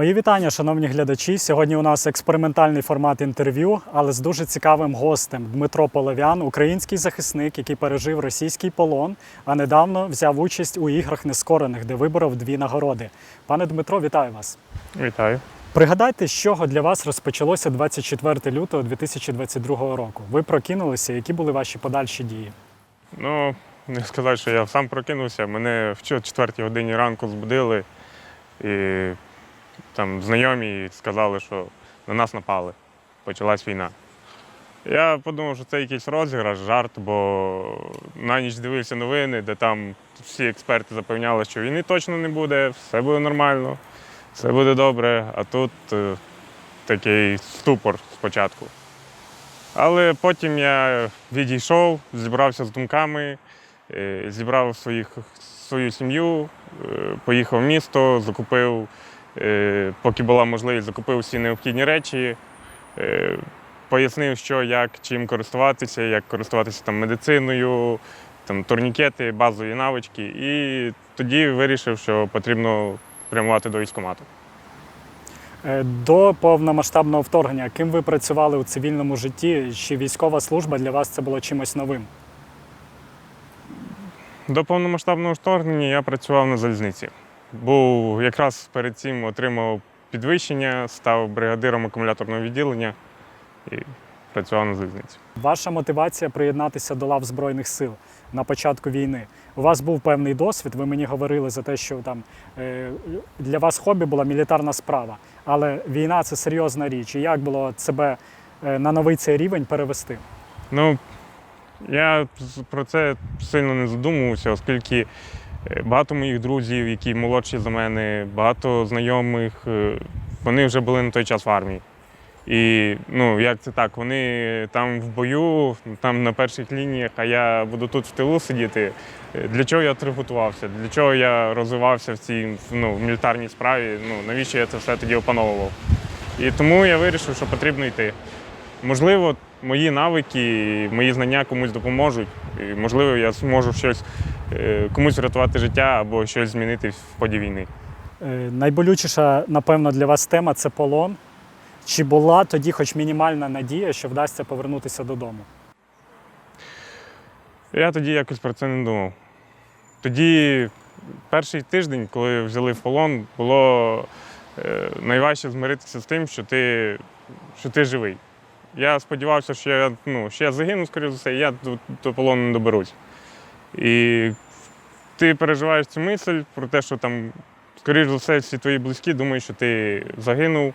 Мої вітання, шановні глядачі. Сьогодні у нас експериментальний формат інтерв'ю, але з дуже цікавим гостем Дмитро Половян, український захисник, який пережив російський полон, а недавно взяв участь у іграх нескорених, де виборов дві нагороди. Пане Дмитро, вітаю вас. Вітаю. Пригадайте, з чого для вас розпочалося 24 лютого 2022 року. Ви прокинулися, які були ваші подальші дії? Ну, не сказати, що я сам прокинувся. Мене в 4 годині ранку збудили і там знайомі сказали, що на нас напали. Почалась війна. Я подумав, що це якийсь розіграш, жарт, бо на ніч дивився новини, де там всі експерти запевняли, що війни точно не буде, все буде нормально, все буде добре. А тут е, такий ступор спочатку. Але потім я відійшов, зібрався з думками, е, зібрав своїх, свою сім'ю, е, поїхав в місто, закупив, поки була можливість, закупив всі необхідні речі, е, пояснив, що, як, чим користуватися, як користуватися там, медициною, там, турнікети, базові навички. І тоді вирішив, що потрібно прямувати до військкомату. Е, До повномасштабного вторгнення, ким ви працювали у цивільному житті? Чи військова служба для вас це було чимось новим? До повномасштабного вторгнення я працював на залізниці. Був якраз перед цим отримав підвищення, став бригадиром акумуляторного відділення і працював на залізниці. Ваша мотивація приєднатися до лав Збройних сил на початку війни. У вас був певний досвід. Ви мені говорили за те, що там е, для вас хобі була мілітарна справа. Але війна це серйозна річ. І як було себе е, на новий цей рівень перевести? Ну, я про це сильно не задумувався, оскільки багато моїх друзів, які молодші за мене, багато знайомих, е, вони вже були на той час в армії. І ну, як це так? Вони там в бою, там на перших лініях, а я буду тут в тилу сидіти. Е, Для чого я триготувався? Для чого я розвивався в цій ну, в мілітарній справі? Ну, навіщо я це все тоді опановував? І тому я вирішив, що потрібно йти. Можливо, мої навики, мої знання комусь допоможуть. І, можливо, я зможу щось е, комусь врятувати життя або щось змінити в ході війни. Е, найболючіша, напевно, для вас тема це полон. Чи була тоді хоч мінімальна надія, що вдасться повернутися додому? Я тоді якось про це не думав. Тоді перший тиждень, коли взяли в полон, було е, найважче змиритися з тим, що ти, що ти живий. Я сподівався, що я, ну, що я загину, скоріше за все, і я до, до полону не доберусь. І ти переживаєш цю мисль про те, що там, скоріш за все, всі твої близькі думають, що ти загинув.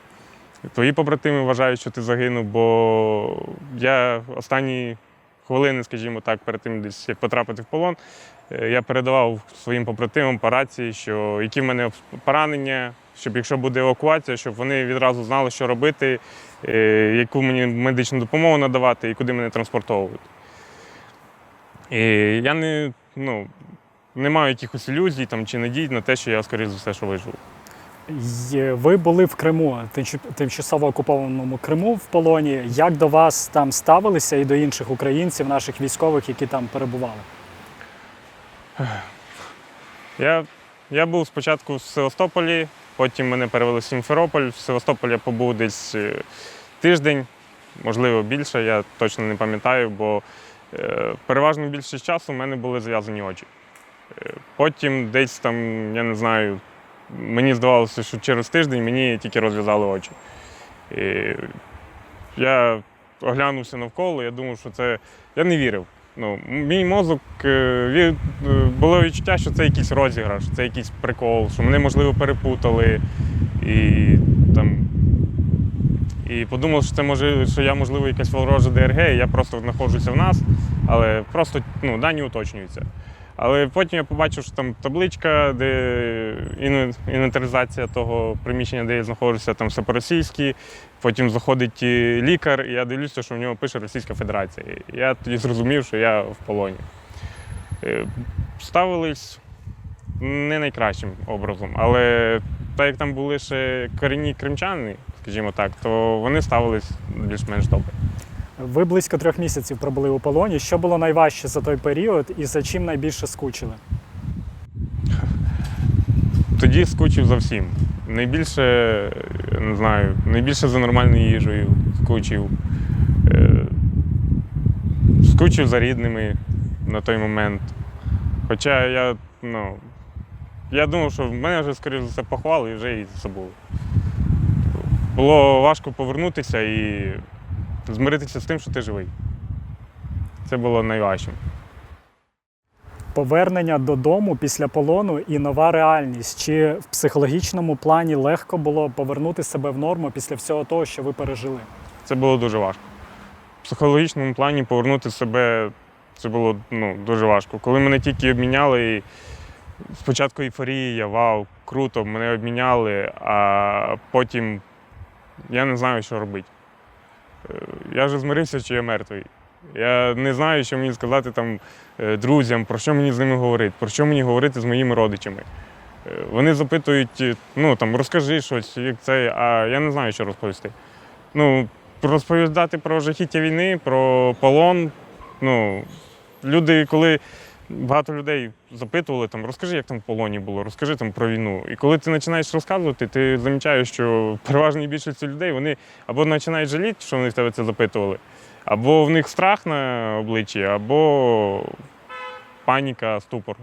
Твої побратими вважають, що ти загинув, бо я останні хвилини, скажімо так, перед тим, десь як потрапити в полон, е, я передавав своїм побратимам по рації, що які в мене поранення, щоб якщо буде евакуація, щоб вони відразу знали, що робити, е, яку мені медичну допомогу надавати і куди мене транспортовувати. І я не, ну, не маю якихось ілюзій там, чи надій на те, що я, скоріше за все, що виживу. Ви були в Криму, тимчасово окупованому Криму в полоні. Як до вас там ставилися і до інших українців, наших військових, які там перебували? Я, я був спочатку в Севастополі, потім мене перевели в Сімферополь. В Севастополі я побув десь е, тиждень, можливо, більше, я точно не пам'ятаю, бо переважно більшість часу в мене були зав'язані очі. Е, потім десь там, я не знаю, мені здавалося, що через тиждень мені тільки розв'язали очі. І я оглянувся навколо, я думав, що це. Я не вірив. Ну, мій мозок е, е, було відчуття, що це якийсь розіграш, це якийсь прикол, що мене, можливо, перепутали. І. І подумав, що це може, що я, можливо, якась ворожа ДРГ, і я просто знаходжуся в нас, але просто ну, дані уточнюються. Але потім я побачив, що там табличка, де інвентаризація того приміщення, де я знаходжуся, там все по-російськи. Потім заходить е, лікар, і я дивлюся, що в нього пише Російська Федерація. Я тоді зрозумів, що я в полоні. Е, Ставились не найкращим образом, але так як там були ще корінні кримчани, скажімо так, то вони ставились більш-менш добре. Ви близько трьох місяців пробули у полоні. Що було найважче за той період і за чим найбільше скучили? Тоді скучив за всім. найбільше, не знаю, найбільше за нормальною їжею скучив. Е, Скучив за рідними на той момент. Хоча я, ну, я думав, що в мене вже, скоріше за все, похвали і вже і забули. Було важко повернутися і змиритися з тим, що ти живий. Це було найважчим. Повернення додому після полону і нова реальність. Чи в психологічному плані легко було повернути себе в норму після всього того, що ви пережили? Це було дуже важко. В психологічному плані повернути себе це було ну, дуже важко. Коли мене тільки обміняли, і спочатку ейфорія, вау, круто, мене обміняли, а потім я не знаю, що робити. Е, Я вже змирився, що я мертвий. Я не знаю, що мені сказати там е, друзям, про що мені з ними говорити, про що мені говорити з моїми родичами. Е, Вони запитують, ну там розкажи щось, як це, а я не знаю, що розповісти. Ну, розповідати про жахіття війни, про полон. Ну, люди, коли багато людей запитували, там, розкажи, як там в полоні було, розкажи там про війну. І коли ти починаєш розказувати, ти замічаєш, що переважній більшості людей вони або починають жаліти, що вони в тебе це запитували, або в них страх на обличчі, або паніка, ступор.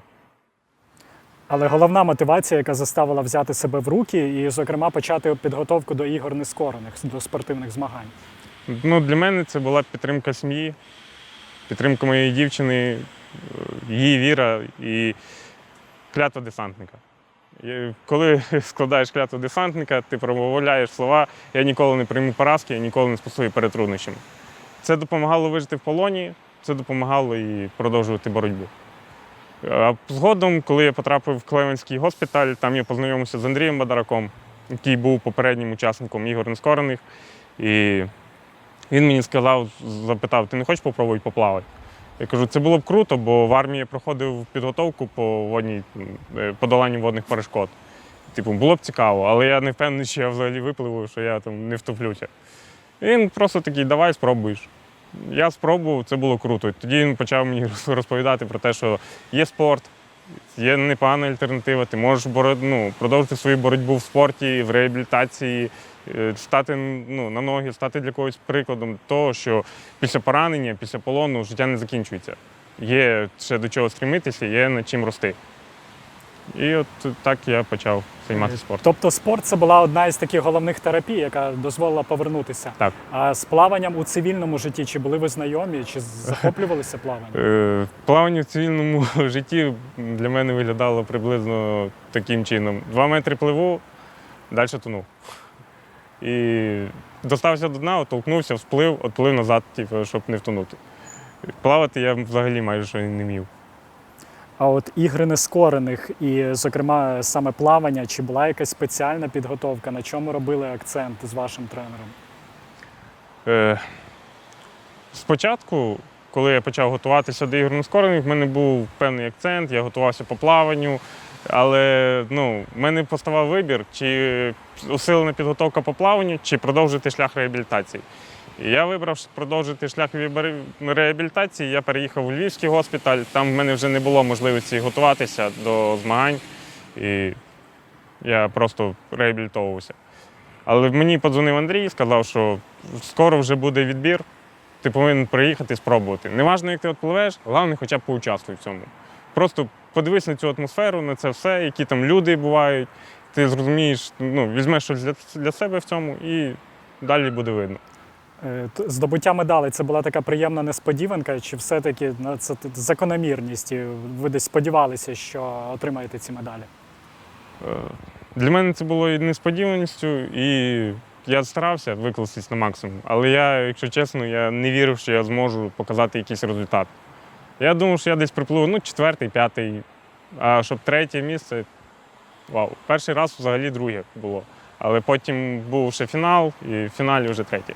Але головна мотивація, яка заставила взяти себе в руки, і, зокрема, почати підготовку до ігор нескорених, до спортивних змагань. Ну, для мене це була підтримка сім'ї, підтримка моєї дівчини, її віра і клятва десантника. Коли складаєш клятву десантника, ти промовляєш слова Я ніколи не прийму поразки, я ніколи не спасую перед труднощами. Це допомагало вижити в полоні, це допомагало і продовжувати боротьбу. А згодом, коли я потрапив в Клевенський госпіталь, там я познайомився з Андрієм Бадараком, який був попереднім учасником ігор нескорених. І він мені сказав, запитав, ти не хочеш попробувати поплавати? Я кажу, це було б круто, бо в армії проходив підготовку по водній е, подоланню водних перешкод. Типу, було б цікаво, але я не впевнений, що я взагалі випливу, що я там не втоплюся. Він просто такий, давай спробуєш. Я спробував, це було круто. Тоді він почав мені розповідати про те, що є спорт, є непогана альтернатива, ти можеш ну, продовжити свою боротьбу в спорті, в реабілітації, стати ну, на ноги, стати для когось прикладом того, що після поранення, після полону життя не закінчується. Є ще до чого стремитися, є над чим рости. І от так я почав займатися спортом. Тобто спорт це була одна із таких головних терапій, яка дозволила повернутися. Так. А з плаванням у цивільному житті чи були ви знайомі, чи захоплювалися плаванням? Е, Плавання в цивільному житті для мене виглядало приблизно таким чином: два метри пливу, далі тону. І достався до дна, оттолкнувся, всплив, отплив назад, типу, щоб не втонути. Плавати я взагалі майже не вмів. А от ігри нескорених і, зокрема, саме плавання, чи була якась спеціальна підготовка? На чому робили акцент з вашим тренером? Е, Спочатку, коли я почав готуватися до ігор нескорених, в мене був певний акцент, я готувався по плаванню, але ну, в мене поставав вибір, чи усилена підготовка по плаванню, чи продовжити шлях реабілітації. І я вибрав продовжити шлях реабілітації. Я переїхав у Львівський госпіталь. Там в мене вже не було можливості готуватися до змагань, і я просто реабілітовувався. Але мені подзвонив Андрій і сказав, що скоро вже буде відбір, ти повинен приїхати і спробувати. Неважно, як ти відпливеш, головне хоча б поучаствуй в цьому. Просто подивись на цю атмосферу, на це все, які там люди бувають. Ти зрозумієш, ну, візьмеш щось для, для себе в цьому і далі буде видно. Е, Здобуття медалей це була така приємна несподіванка, чи все-таки ну, це закономірність? Ви десь сподівалися, що отримаєте ці медалі? Е, Для мене це було і несподіваністю, і я старався викластись на максимум. Але я, якщо чесно, я не вірив, що я зможу показати якийсь результат. Я думав, що я десь припливу, ну, четвертий, п'ятий, а щоб третє місце. Вау. Перший раз взагалі друге було. Але потім був ще фінал, і в фіналі вже третє.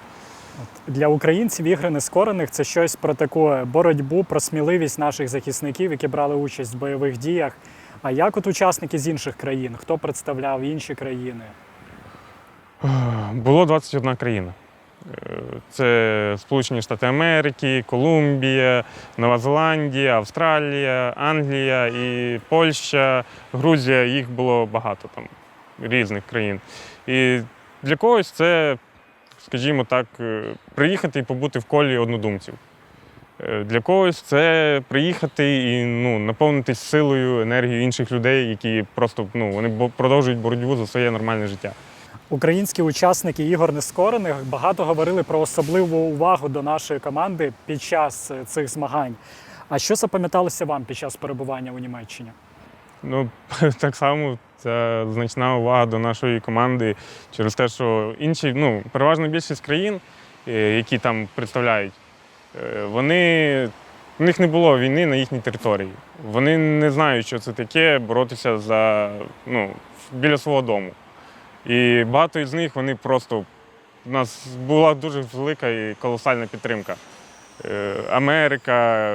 Для українців ігри нескорених це щось про таку боротьбу, про сміливість наших захисників, які брали участь в бойових діях. А як от учасники з інших країн? Хто представляв інші країни? Було 21 країна. Це Сполучені Штати Америки, Колумбія, Нова Зеландія, Австралія, Англія і Польща, Грузія. Їх було багато там. різних країн. І для когось це, скажімо так, е, приїхати і побути в колі однодумців. Е, Для когось це приїхати і ну, наповнитись силою, енергією інших людей, які просто ну, вони продовжують боротьбу за своє нормальне життя. Українські учасники ігор нескорених багато говорили про особливу увагу до нашої команди під час е, цих змагань. А що запам'яталося вам під час перебування у Німеччині? Ну, так само це значна увага до нашої команди через те, що інші, ну, переважно більшість країн, е, які там представляють, е, вони. У них не було війни на їхній території. Вони не знають, що це таке боротися за ну, біля свого дому. І багато із них вони просто. У нас була дуже велика і колосальна підтримка. Е, Америка,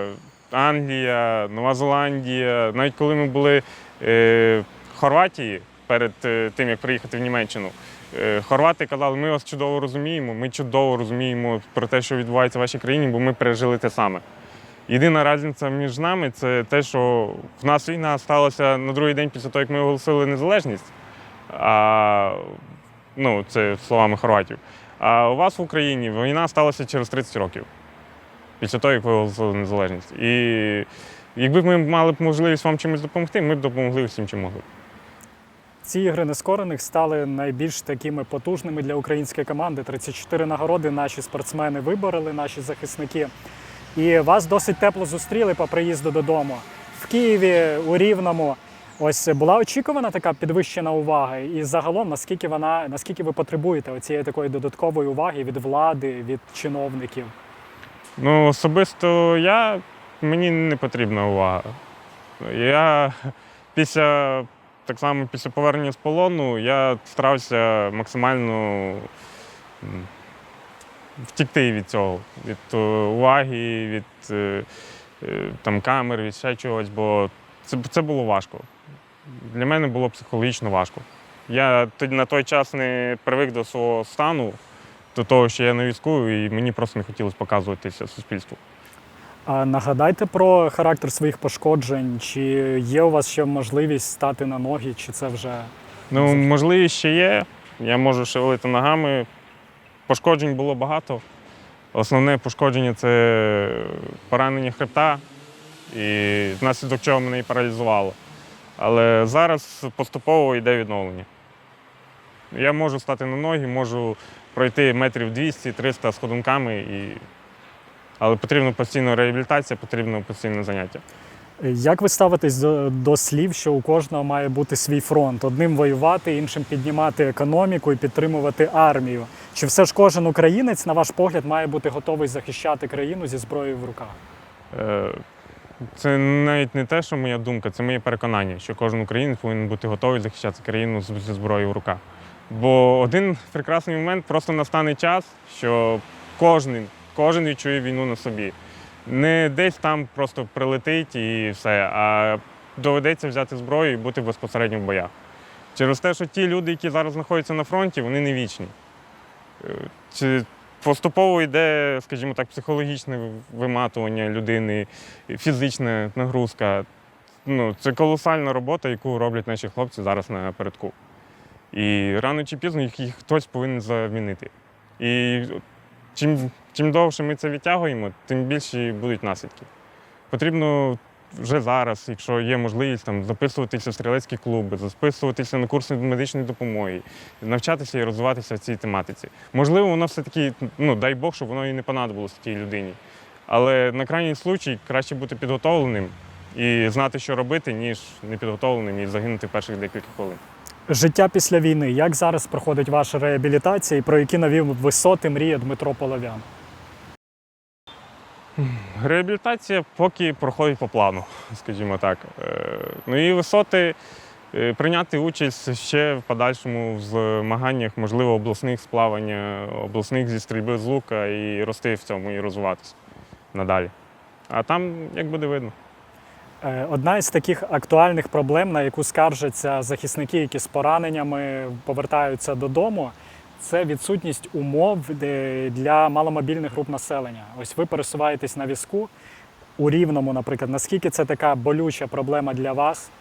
Англія, Нова Зеландія. Навіть коли ми були е, в Хорватії перед е, тим, як приїхати в Німеччину, хорвати казали, ми вас чудово розуміємо, ми чудово розуміємо про те, що відбувається в вашій країні, бо ми пережили те саме. Єдина різниця між нами це те, що в нас війна сталася на другий день після того, як ми оголосили незалежність. А, ну, це словами хорватів. А у вас в Україні війна сталася через 30 років після того, як ви оголосили незалежність. І якби ми мали б можливість вам чимось допомогти, ми б допомогли всім, чим могли. Ці ігри нескорених стали найбільш такими потужними для української команди. 34 нагороди наші спортсмени вибороли, наші захисники. І вас досить тепло зустріли по приїзду додому. В Києві, у Рівному. Ось була очікувана така підвищена увага, і загалом наскільки вона наскільки ви потребуєте цієї такої додаткової уваги від влади, від чиновників? Ну, особисто я мені не потрібна увага. Я після так само після повернення з полону я старався максимально втікти від цього, від е, уваги, від е, е, там, камер, від ще чогось, бо це, це було важко. Для мене було психологічно важко. Я на той час не привик до свого стану, до того, що я на візку, і мені просто не хотілося показуватися суспільству. А нагадайте про характер своїх пошкоджень, чи є у вас ще можливість стати на ноги, чи це вже Ну, можливість ще є. Я можу шевелити ногами. Пошкоджень було багато. Основне пошкодження це поранення хребта, і внаслідок чого мене і паралізувало. Але зараз поступово йде відновлення. Я можу стати на ноги, можу пройти метрів 200-300 з ходунками, і... але потрібна постійна реабілітація, потрібно постійне заняття. Як ви ставитесь до, до слів, що у кожного має бути свій фронт? Одним воювати, іншим піднімати економіку і підтримувати армію? Чи все ж кожен українець, на ваш погляд, має бути готовий захищати країну зі зброєю в руках? Е, Це навіть не те, що моя думка, це моє переконання, що кожен українець повинен бути готовий захищати країну зі зброєю в руках. Бо один прекрасний момент просто настане час, що кожен, кожен відчує війну на собі. Не десь там просто прилетить і все, а доведеться взяти зброю і бути безпосередньо в боях. Через те, що ті люди, які зараз знаходяться на фронті, вони не вічні. Е, Чи поступово йде, скажімо так, психологічне виматування людини, фізична нагрузка. Ну, це колосальна робота, яку роблять наші хлопці зараз на передку. І рано чи пізно їх, хтось повинен замінити. І чим, чим довше ми це відтягуємо, тим більші будуть наслідки. Потрібно вже зараз, якщо є можливість, там, записуватися в стрілецькі клуби, записуватися на курси медичної допомоги, навчатися і розвиватися в цій тематиці. Можливо, воно все-таки, ну дай Бог, щоб воно і не понадобилося тій людині. Але на крайній случай краще бути підготовленим і знати, що робити, ніж непідготовленим і загинути перших декілька хвилин. Життя після війни. Як зараз проходить ваша реабілітація і про які нові висоти мріє Дмитро Полов'ян? Реабілітація поки проходить по плану, скажімо так. Е, Ну і висоти е, прийняти участь ще в подальшому в змаганнях, можливо, обласних з плавання, обласних зі стрільби з лука і рости в цьому і розвиватися надалі. А там як буде видно. Е, Одна із таких актуальних проблем, на яку скаржаться захисники, які з пораненнями повертаються додому, це відсутність умов для маломобільних груп населення. Ось ви пересуваєтесь на візку у Рівному, наприклад. Наскільки це така болюча проблема для вас?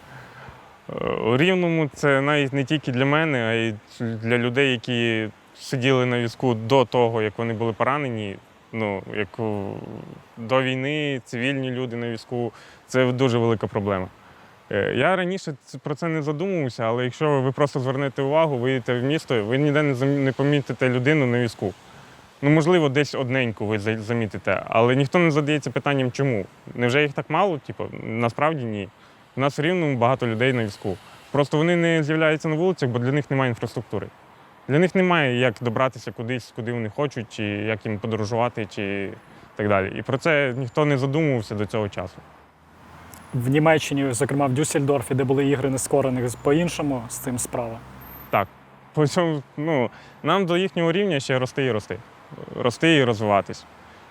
Е, У Рівному це навіть не тільки для мене, а й для людей, які сиділи на візку до того, як вони були поранені. Ну, як до війни цивільні люди на візку це дуже велика проблема. Е, Я раніше про це не задумувався, але якщо ви просто звернете увагу, вийдете в місто, ви ніде не помітите людину на візку. Ну, можливо, десь одненьку ви замітите, але ніхто не задається питанням, чому. Невже їх так мало? Типу, насправді ні. У нас в Рівному багато людей на візку. Просто вони не з'являються на вулицях, бо для них немає інфраструктури. Для них немає як добратися кудись, куди вони хочуть, чи як їм подорожувати, чи так далі. І про це ніхто не задумувався до цього часу. В Німеччині, зокрема в Дюссельдорфі, де були ігри нескорених, по-іншому з цим справа. По цьому, ну, нам до їхнього рівня ще рости і рости. Рости і розвиватись.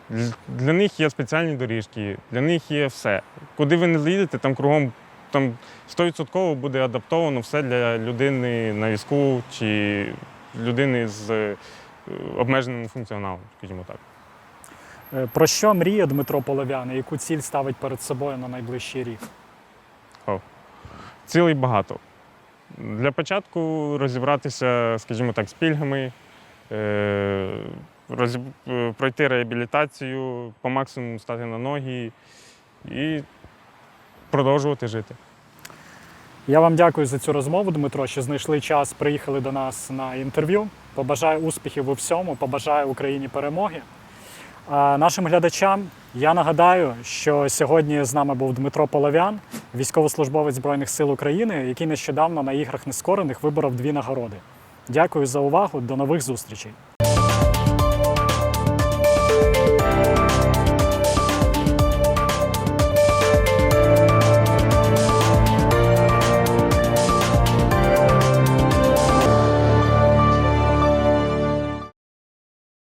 Для- Для них є спеціальні доріжки, для них є все. Куди ви не заїдете, там кругом там 100% буде адаптовано все для людини на візку чи людини з е, обмеженим функціоналом, скажімо так. Е, Про що мріє Дмитро Полов'ян і яку ціль ставить перед собою на найближчий рік? Цілей багато. Для початку розібратися, скажімо так, з пільгами, е, розіб- е, пройти реабілітацію, по максимуму стати на ноги і продовжувати жити. Я вам дякую за цю розмову, Дмитро, що знайшли час, приїхали до нас на інтерв'ю. Побажаю успіхів у всьому, побажаю Україні перемоги. Нашим глядачам я нагадаю, що сьогодні з нами був Дмитро Полов'ян, військовослужбовець Збройних сил України, який нещодавно на іграх нескорених виборов дві нагороди. Дякую за увагу. До нових зустрічей.